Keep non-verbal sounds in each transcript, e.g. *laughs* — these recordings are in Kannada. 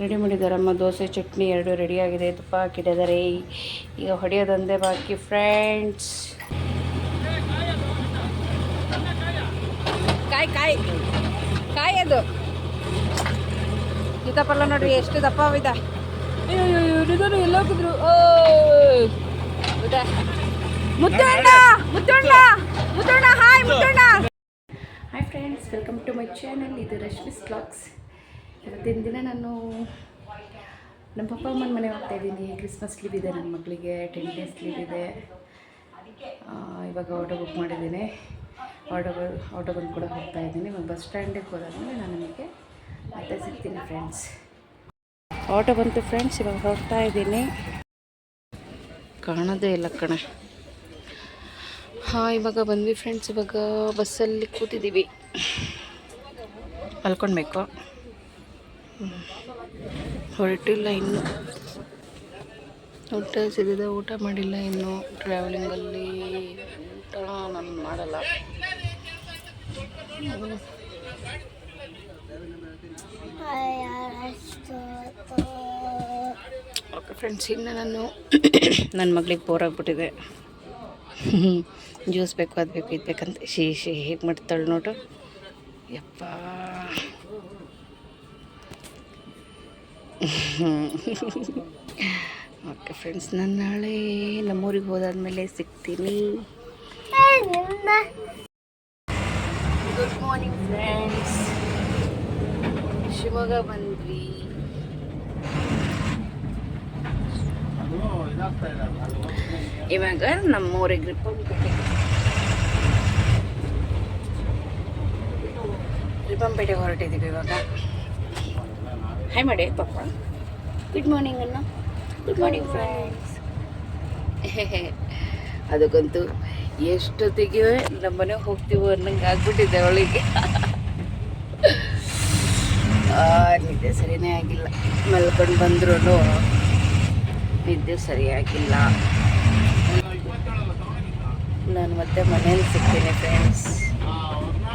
ರೆಡಿ ಮಾಡಿದ್ದಾರಮ್ಮ ದೋಸೆ, ಚಟ್ನಿ ಎರಡು ರೆಡಿಯಾಗಿದೆ ತುಪ್ಪ ಹಾಕಿಟ್ಟಿದ್ದಾರೆ. ಈಗ ಹೊಡೆಯೋದಂದೇ ಬಾಕಿ ಫ್ರೆಂಡ್ಸ್ ಕಾಯಿ ಕಾಯಿ. ಕಾಯಿ ಅದು ಸೀತಾಫಲ ನೋಡ್ರಿ, ಎಷ್ಟು ದಪ್ಪ ಇದೆ ಎಲ್ಲ ಹೋಗಿದ್ರು hi hi friends welcome to my channel ಇದು ರಶ್ಮಿಸ್ ಬ್ಲಾಗ್ಸ್ ಇವತ್ತಿನ ದಿನ ನಾನು ನಮ್ಮ ಪಪ್ಪ ಅಮ್ಮನ ಮನೆ ಹೋಗ್ತಾ ಇದ್ದೀನಿ. ಕ್ರಿಸ್ಮಸ್ ಲೀವ್ ಇದೆ ನನ್ನ ಮಕ್ಕಳಿಗೆ ಟೆನ್ ಡೇಸ್ ಲೀವ್ ಇದೆ. ಇವಾಗ ಆಟೋ ಬುಕ್ ಮಾಡಿದ್ದೀನಿ. ಆಟೋ ಆಟೋ ಬಂದು ಕೂಡ ಹೋಗ್ತಾ ಇದ್ದೀನಿ. ಬಸ್ ಸ್ಟ್ಯಾಂಡಿಗೆ ಹೋದಾದ್ಮೇಲೆ ನಾನು ನಿಮಗೆ ಮತ್ತೆ ಸಿಗ್ತೀನಿ ಫ್ರೆಂಡ್ಸ್ ಆಟೋ ಬಂತು ಫ್ರೆಂಡ್ಸ್ ಇವಾಗ ಹೋಗ್ತಾ ಇದ್ದೀನಿ. ಕಾಣೋದೇ ಇಲ್ಲ ಕಣ. ಹಾಂ, ಇವಾಗ ಬಂದ್ವಿ ಫ್ರೆಂಡ್ಸ್ ಇವಾಗ ಬಸ್ಸಲ್ಲಿ ಕೂತಿದ್ದೀವಿ. ಮಲ್ಕೊಳ್ಬೇಕು. ಹೊರಟಿಲ್ಲ ಇನ್ನು. ಊಟ ಸಿದಿದೆ ಊಟ ಮಾಡಿಲ್ಲ ಇನ್ನು. ಟ್ರಾವೆಲಿಂಗಲ್ಲಿ ಊಟ ನಾನು ಮಾಡಲ್ಲ. ಓಕೆ ಫ್ರೆಂಡ್ಸ್, ಇನ್ನು ನಾನು ನನ್ನ ಮಗಳಿಗೆ ಬೋರ್ ಆಗಿಬಿಟ್ಟಿದೆ. *laughs* ಜ್ಯೂಸ್ ಬೇಕು, ಅದು ಬೇಕು, ಇದು ಬೇಕಂತ. ಶಿ ಶಿ, ಹೇಗೆ ಮಾಡ್ತಾಳೆ ನೋಡು. ಯಪ್ಪ. ಓಕೆ ಫ್ರೆಂಡ್ಸ್, ನಾನು ನಾಳೆ ನಮ್ಮೂರಿಗೆ ಹೋದಾದ್ಮೇಲೆ ಸಿಗ್ತೀನಿ. ಗುಡ್ ಮಾರ್ನಿಂಗ್ ಫ್ರೆಂಡ್ಸ್ ಶಿವಮೊಗ್ಗ ಬಂದ್ವಿ. ಇವಾಗ ನಮ್ಮೂರಿಗೆ ರಿಪಂಪೇಟೆ ರಿಪಂಪೇಟೆಗೆ ಹೊರಟಿದ್ದೀವಿ ಇವಾಗ. ಹಾಯ್ ಮಾಡಿ ಪಪ್ಪ ಗುಡ್ ಮಾರ್ನಿಂಗ್ ಅಣ್ಣ ಗುಡ್ ಮಾರ್ನಿಂಗ್ ಫ್ರೆಂಡ್ಸ್ ಅದಕ್ಕಂತೂ ಎಷ್ಟೊತ್ತಿಗೆ ನಮ್ಮನೆ ಹೋಗ್ತೀವೋ ಅನ್ನಂಗೆ ಆಗ್ಬಿಟ್ಟಿದೆ ಅವಳಿಗೆ. *laughs* ಆ, ನಿದ್ದೆ ಸರಿನೇ ಆಗಿಲ್ಲ. ಮಲ್ಕೊಂಡು ಬಂದ್ರೂ ನಿದ್ದೆ ಸರಿಯಾಗಿಲ್ಲ ನಾನು ಮತ್ತೆ ಮನೇಲಿ ಸಿಗ್ತೀನಿ ಫ್ರೆಂಡ್ಸ್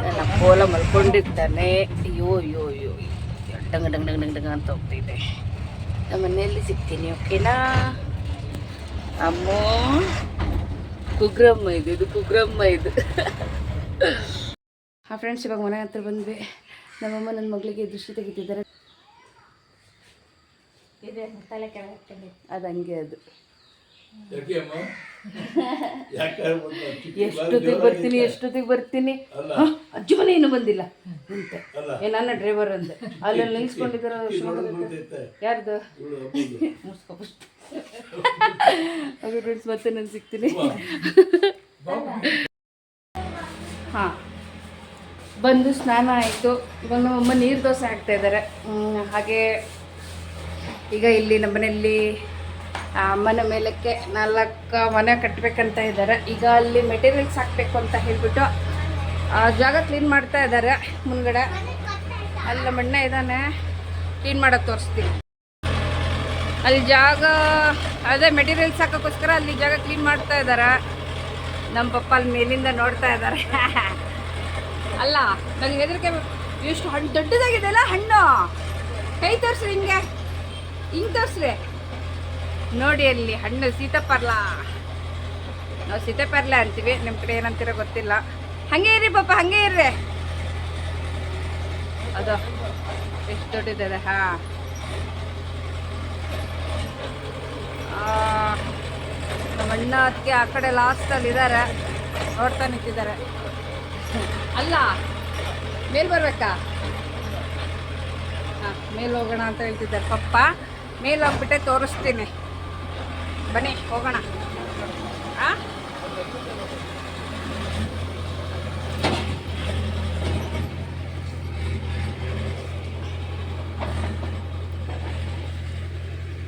ನನ್ನ ಕೋಲ ಮಲ್ಕೊಂಡಿರ್ತಾನೆ. ಅಯ್ಯೋ ಅಯ್ಯೋ ಅಯ್ಯೋ. ಡಂಗ ಡಂಗ ಡಂಗ ಡಂಗ ಡಂಗ ಅಂತ ಹೋಗ್ತಿದೆ. ನಮ್ಮ ಮನೆಯಲ್ಲಿ ಸಿಗ್ತೀನಿ ಓಕೆನಾ? ಅಮ್ಮ ಕುಗ್ರಮ್ಮ ಇದು ಇದು ಕುಗ್ರಮ್ಮ ಇದು. ಹಾಂ ಫ್ರೆಂಡ್ಸ್ ಇವಾಗ ಮನೆ ಹತ್ರ ಬಂದ್ವಿ. ನಮ್ಮಮ್ಮ ನನ್ನ ಮಗಳಿಗೆ ದೃಷ್ಟಿ ತೆಗಿತಿದ್ದಾರೆ. ಅದು ಹಂಗೆ ಅದು. *laughs* ಎಷ್ಟೊತ್ತಿಗೆ ಬರ್ತೀನಿ ಎಷ್ಟೊತ್ತಿಗೆ ಬರ್ತೀನಿ? ಅಜ್ಜಿ ಮನೆ ಇನ್ನೂ ಬಂದಿಲ್ಲ. ಅಂತ ಏ ನನ್ನ ಡ್ರೈವರ್ ಅಂತ ಅಲ್ಲೆಲ್ಲ ನಿಲ್ಸ್ಕೊಂಡಿದ್ದಾರ ಯಾರ್ದು? *laughs* ಮುಸ್ಕೊ ಓಕೆ ಫ್ರೆಂಡ್ಸ್ ಮತ್ತೆ ನಾನು ಸಿಗ್ತೀನಿ. *laughs* ಹಾಂ. ಬಂದು ಸ್ನಾನ ಆಯಿತು. ಇವಾಗ ನಮ್ಮಮ್ಮ ನೀರು ದೋಸೆ ಹಾಕ್ತಾ ಇದ್ದಾರೆ. ಹಾಗೆ ಈಗ ಇಲ್ಲಿ ನಮ್ಮ ಅಮ್ಮನ ಮೇಲಕ್ಕೆ ನಾಲ್ಕು ಮನೆ ಕಟ್ಟಬೇಕಂತ ಇದ್ದಾರೆ. ಈಗ ಅಲ್ಲಿ ಮೆಟೀರಿಯಲ್ಸ್ ಹಾಕಬೇಕು ಅಂತ ಹೇಳಿಬಿಟ್ಟು, ಆ, ಜಾಗ ಕ್ಲೀನ್ ಮಾಡ್ತಾ ಇದ್ದಾರೆ. ಮುಂದ್ಗಡೆ ಅಲ್ಲಿ ನಮ್ಮ ಅಣ್ಣ ಇದ್ದಾನೆ. ಕ್ಲೀನ್ ಮಾಡೋಕ್ಕೆ ತೋರಿಸ್ತೀನಿ. ಅಲ್ಲಿ ಜಾಗ, ಅದೇ ಮೆಟೀರಿಯಲ್ಸ್ ಹಾಕೋಕ್ಕೋಸ್ಕರ ಅಲ್ಲಿ ಜಾಗ ಕ್ಲೀನ್ ಮಾಡ್ತಾ ಇದ್ದಾರೆ. ನಮ್ಮ ಪಪ್ಪ ಅಲ್ಲಿ ಮೇಲಿಂದ ನೋಡ್ತಾ ಇದ್ದಾರೆ. *laughs* ಅಲ್ಲ ನನಗೆ ಹೆದರಿಕೆ ಇಷ್ಟು ಹಣ್ಣು ದೊಡ್ಡದಾಗಿದೆ ಅಲ್ಲ ಹಣ್ಣು? ಕೈ ತೋರಿಸ್ರಿ ಹಿಂಗೆ. ಹಿಂಗೆ ತೋರಿಸ್ರಿ. ನೋಡಿ ಅಲ್ಲಿ ಹಣ್ಣು ಸೀತಾಪರ್ಲ. ನಾವು ಸೀತಾಪರ್ಲ ಅಂತೀವಿ. ನಿಮ್ಮ ಕಡೆ ಏನಂತೀರ ಗೊತ್ತಿಲ್ಲ. ಹಂಗೆ ಇರ್ರಿ ಪಾಪ, ಹಂಗೆ ಇರ್ರಿ. ಅದು ಎಷ್ಟು ದೊಡ್ಡದಿದೆ, ಹಾ. ನಮ್ಮ ಅಣ್ಣ ಅದಕ್ಕೆ ಆ ಕಡೆ ಲಾಸ್ಟಲ್ಲಿ ಇದ್ದಾರೆ ನೋಡ್ತಾ ನಿಂತಿದ್ದಾರೆ. ಅಲ್ಲ, ಮೇಲ್ ಬರ್ಬೇಕಾ? ಹಾಂ, ಮೇಲೆ ಹೋಗೋಣ ಅಂತ ಹೇಳ್ತಿದ್ದಾರೆ. ಪಪ್ಪ, ಮೇಲ್ ಹೋಗ್ಬಿಟ್ಟೆ ತೋರಿಸ್ತೀನಿ. ಬನ್ನಿ ಹೋಗೋಣ. ಆ?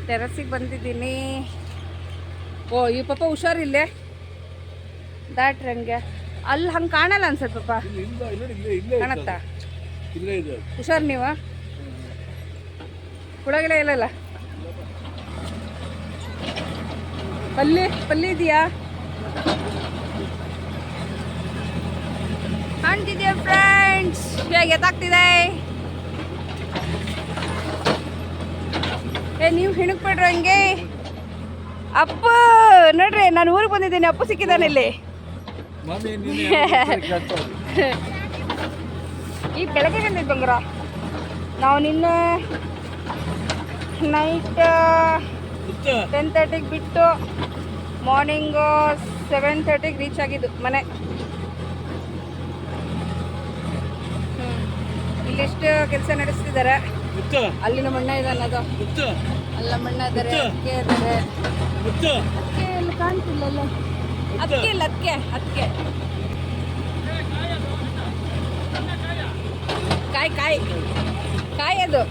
ಟೆರಸಿಗೆ ಬಂದಿದ್ದೀನಿ. ಓ ಈ ಹುಷಾರ್ ಹುಷಾರಿಲ್ಲೇ ದಾಟ್ರಿ ಹಂಗೆ ಅಲ್ಲಿ ಹಂಗೆ ಕಾಣಲ್ಲ ಅನ್ಸತ್ತೆ ಪಾಪ. ಕಾಣತ್ತಾ? ಹುಷಾರು ನೀವು? ಹುಳಗಿಳ ಇಲ್ಲಲ್ಲ ಪಲ್ಯ ಪಲ್ಯ ಇದೆಯಾ? ಕಾಣ್ತಿದ್ಯಾ ಫ್ರೆಂಡ್ಸ್ ಹೇಗೆ ಎತ್ತಾಗ್ತಿದೆ? ಏ ನೀವು ಹೆಣಕ್ಬಿಡ್ರಿ ಹಂಗೆ? ಅಪ್ಪ ನೋಡ್ರಿ ನಾನು ಊರಿಗೆ ಬಂದಿದ್ದೀನಿ. ಅಪ್ಪ ಸಿಕ್ಕಿದ್ದಾನೆ ಇಲ್ಲಿ. ಈ ಬೆಳಗ್ಗೆ ಬಂದಿದ್ದು ಬಂಗ್ರ. ನಾವು ನಿನ್ನ ನೈಟ್ ಟೆನ್ ತರ್ಟಿಗೆ ಬಿಟ್ಟು ಮಾರ್ನಿಂಗ್ ಸೆವೆನ್ ತರ್ಟಿಗೆ ರೀಚ್ ಆಗಿದ್ದು ಮನೆ. ಇಲ್ಲಿಷ್ಟು ಕೆಲಸ ನಡೆಸ್ತಿದ್ದಾರೆ ಅಲ್ಲಿನ ಅಲ್ಲಿ ನಮ್ಮ ಅಣ್ಣ ಅದು ಅಲ್ಲ ಮಣ್ಣ ಇದಾರೆ ಇದ್ದಾರೆ ಅಕ್ಕೆ ಇದ್ದಾರೆ ಮುತ್ತು. ಅದಕ್ಕೆ ಇಲ್ಲಿ ಕಾಣ್ತಿಲ್ಲ ಅಲ್ಲ ಅದಕ್ಕೆ ಇಲ್ಲ ಅದಕ್ಕೆ ಅದಕ್ಕೆ ಕಾಯಿ ಕಾಯಿ. ಕಾಯಿ ಅದು.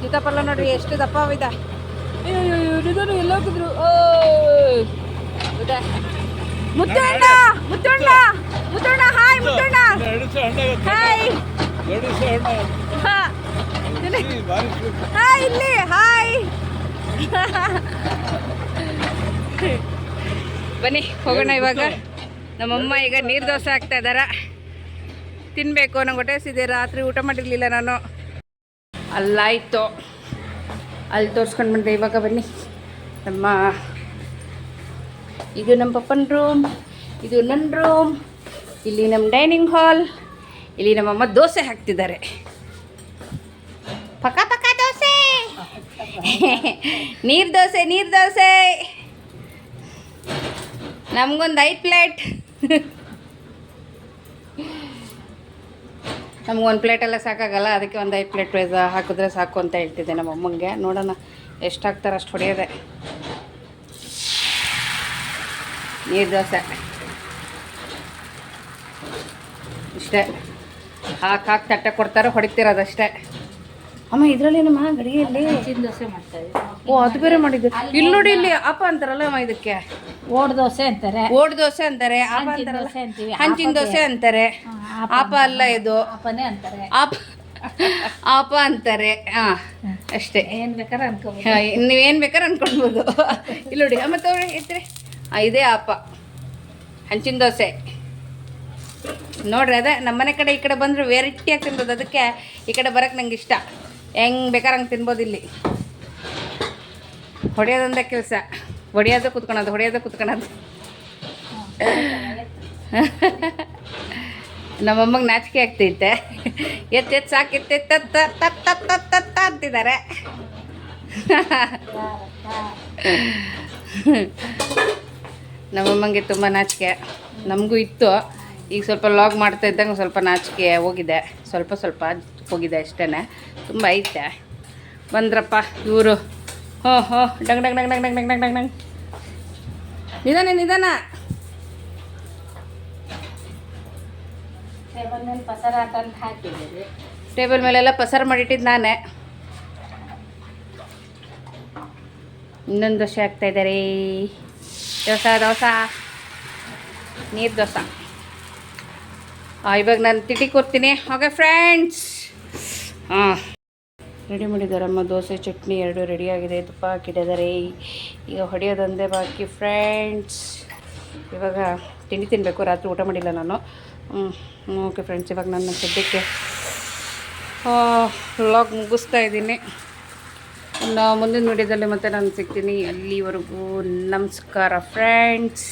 ಸೀತಾಫಲ ನೋಡ್ರಿ ಎಷ್ಟು ದಪ್ಪ ಇದೆ. ನಿಧಾನ ಎಲ್ಲ ಹೋಗಿದ್ರು Muttanna Muttanna Muttanna hi Muttanna hi. Hi ಇಲ್ಲಿ ಹಾಯ್. ಬನ್ನಿ ಹೋಗೋಣ ಇವಾಗ. ನಮ್ಮಮ್ಮ ಈಗ ನೀರು ದೋಸೆ ಆಗ್ತಾ ಇದ್ದಾರ ತಿನ್ನಬೇಕು ಅನ್ನೋ ಹೊಟ್ಟೆ ಹಸಿದೆ ರಾತ್ರಿ ಊಟ ಮಾಡಿರಲಿಲ್ಲ ನಾನು. ಅಲ್ಲಾಯ್ತು. ಅಲ್ಲಿ ತೋರಿಸ್ಕೊಂಡು ಬಂದೆ ಇವಾಗ ಬನ್ನಿ. ನಮ್ಮ, ಇದು ನಮ್ಮ ಪಪ್ಪನ ರೂಮ್ ಇದು ನನ್ನ ರೂಮ್ ಇಲ್ಲಿ ನಮ್ಮ ಡೈನಿಂಗ್ ಹಾಲ್ ಇಲ್ಲಿ ನಮ್ಮಮ್ಮ ದೋಸೆ ಹಾಕ್ತಿದ್ದಾರೆ. ಪಕ್ಕ ಪಕ್ಕ ದೋಸೆ! *laughs* ನೀರು ದೋಸೆ ನೀರು ದೋಸೆ! ನಮಗೊಂದು ಐದು ಪ್ಲೇಟ್. *laughs* ನಮ್ಗೊಂದು ಪ್ಲೇಟೆಲ್ಲ ಸಾಕಾಗಲ್ಲ, ಅದಕ್ಕೆ ಒಂದು ಐದು ಪ್ಲೇಟ್ ಹಾಕಿದ್ರೆ ಸಾಕು ಅಂತ ಹೇಳ್ತಿದ್ದೆ ನಮ್ಮ ಅಮ್ಮಂಗೆ. ನೋಡೋಣ ಎಷ್ಟು ಹಾಕ್ತಾರೆ ಅಷ್ಟು ಹೊಡೆಯೋದೆ. ನೀರು ದೋಸೆ. ಇಷ್ಟೇ. ಹಾಕಿ ಹಾಕಿ ತಟ್ಟೆ ಕೊಡ್ತಾರೆ ಹೊಡಿತಿರೋದಷ್ಟೇ ಅಮ್ಮ ಇದರಲ್ಲಿ ನಮ್ಮ ಗಡಿಗೆಯಲ್ಲಿ ದೋಸೆ ಓ ಅದು ಬೇರೆ ಮಾಡಿದ್ದು. ಇಲ್ಲಿ ನೋಡಿ ಇಲ್ಲಿ ಅಪ್ಪ ಅಂತಾರಲ್ಲ ಅಮ್ಮ ಇದಕ್ಕೆ? ಓಡ್ ದೋಸೆ ಅಂತಾರೆ. ಓಡ್ ದೋಸೆ ಅಂತಾರೆ ಅಂತಾರಲ್ಲ? ದೋಸೆ ಹಂಚಿನ ದೋಸೆ ಅಂತಾರೆ. ಅಪ್ಪ ಅಲ್ಲ ಇದು. ಅಪ್ಪನೇ ಅಂತಾರೆ. ಆಪ ಆಪ ಅಂತಾರೆ. ಹಾ ಅಷ್ಟೇ. ಏನ್ ಬೇಕಾರ ಅನ್ಕೋಬಹುದು ನೀವ್ ಏನ್ ಬೇಕಾರ ಅನ್ಕೊಳ್ಬೋದು ಇಲ್ಲಿ ನೋಡಿ ಅಮ್ಮ ತೋರಿ ಇತ್ರಿ ಆ, ಇದೇ ಆಪ ಹಂಚಿನ ದೋಸೆ. ನೋಡ್ರಿ ಅದೇ ನಮ್ಮನೆ ಕಡೆ ಈ ಕಡೆ ಬಂದ್ರೆ ವೆರೈಟಿ ತಿನ್ಬೋದು. ಅದಕ್ಕೆ ಈ ಕಡೆ ಬರಕ್ಕೆ ನಂಗೆ ಇಷ್ಟ. ಹೆಂಗ್ ಬೇಕಾದ್ರೆ ಹಂಗೆ ತಿನ್ಬೋದು ಇಲ್ಲಿ. ಹೊಡೆಯೋದೊಂದೇ ಕೆಲಸ. ಹೊಡೆಯೋದು ಕುತ್ಕೊಳೋದು ಹೊಡೆಯೋದು ಕುತ್ಕೊಳೋದು. ನಮ್ಮಮ್ಮಗೆ ನಾಚಿಕೆ ಆಗ್ತೈತೆ. ಎತ್ತು ಎತ್ತು ಸಾಕು, ಎತ್ತು ಎತ್ತು ತತ್ ತತ್ ತತ್ ತತ್ ತತ್ ಅಂತಿದ್ದಾರೆ. ನಮ್ಮಮ್ಮಂಗೆ ತುಂಬ ನಾಚಿಕೆ. ನಮಗೂ ಇತ್ತು. ಈಗ ಸ್ವಲ್ಪ ಲಾಗ್ ಮಾಡ್ತಾ ಇದ್ದಂಗೆ ಸ್ವಲ್ಪ ನಾಚಿಕೆ ಹೋಗಿದೆ. ಸ್ವಲ್ಪ ಸ್ವಲ್ಪ ಹೋಗಿದೆ ಅಷ್ಟೇ ತುಂಬ ಐತೆ. ಬಂದ್ರಪ್ಪ ಇವರು. ಹೋ ಹೋ ಡಂಗ್ ಡಂಗ್ ಡಂಗ್ ಡಂಗ್ ಡಂಗ್ ಡಂಗ್ ಡಂಗ್. ಡಂಗ್ ನಿಧಾನ ನಿಧಾನ. ಟೇಬಲ್ ಮೇಲೆ ಪಸರ ಹಾಕಿದ್ದೀವಿ ಟೇಬಲ್ ಮೇಲೆಲ್ಲ ಪಸರ್ ಮಾಡಿಟ್ಟಿದ್ದು ನಾನೇ. ಇನ್ನೊಂದು ದೋಸೆ ಆಗ್ತಾಯಿದ್ದಾರೆ ಇದ್ದಾರೆ. ದೋಸೆ ದೋಸೆ. ನೀರು ದೋಸೆ. ಇವಾಗ ನಾನು ತಿಟಿ ಕೊಡ್ತೀನಿ. ಓಕೆ ಫ್ರೆಂಡ್ಸ್ ಹಾಂ ರೆಡಿ ಮಾಡಿದ್ದಾರಮ್ಮ ದೋಸೆ, ಚಟ್ನಿ ಎರಡು ರೆಡಿಯಾಗಿದೆ ತುಪ್ಪ ಹಾಕಿಟ್ಟಿದ್ದಾರೆ. ಈಗ ಹೊಡೆಯೋದೊಂದೇ ಬಾಕಿ ಫ್ರೆಂಡ್ಸ್ ಇವಾಗ ತಿಂಡಿ ತಿನ್ನಬೇಕು ರಾತ್ರಿ ಊಟ ಮಾಡಿಲ್ಲ ನಾನು. ಓಕೆ ಫ್ರೆಂಡ್ಸ್ ಇವಾಗ ನನ್ನ ಸದ್ಯಕ್ಕೆ ವ್ಲಾಗ್ ಮುಗಿಸ್ತಾ ಇದ್ದೀನಿ. ಇನ್ನು ಮುಂದಿನ ವಿಡಿಯೋದಲ್ಲಿ ಮತ್ತೆ ನಾನು ಸಿಗ್ತೀನಿ. ಅಲ್ಲಿವರೆಗೂ ನಮಸ್ಕಾರ ಫ್ರೆಂಡ್ಸ್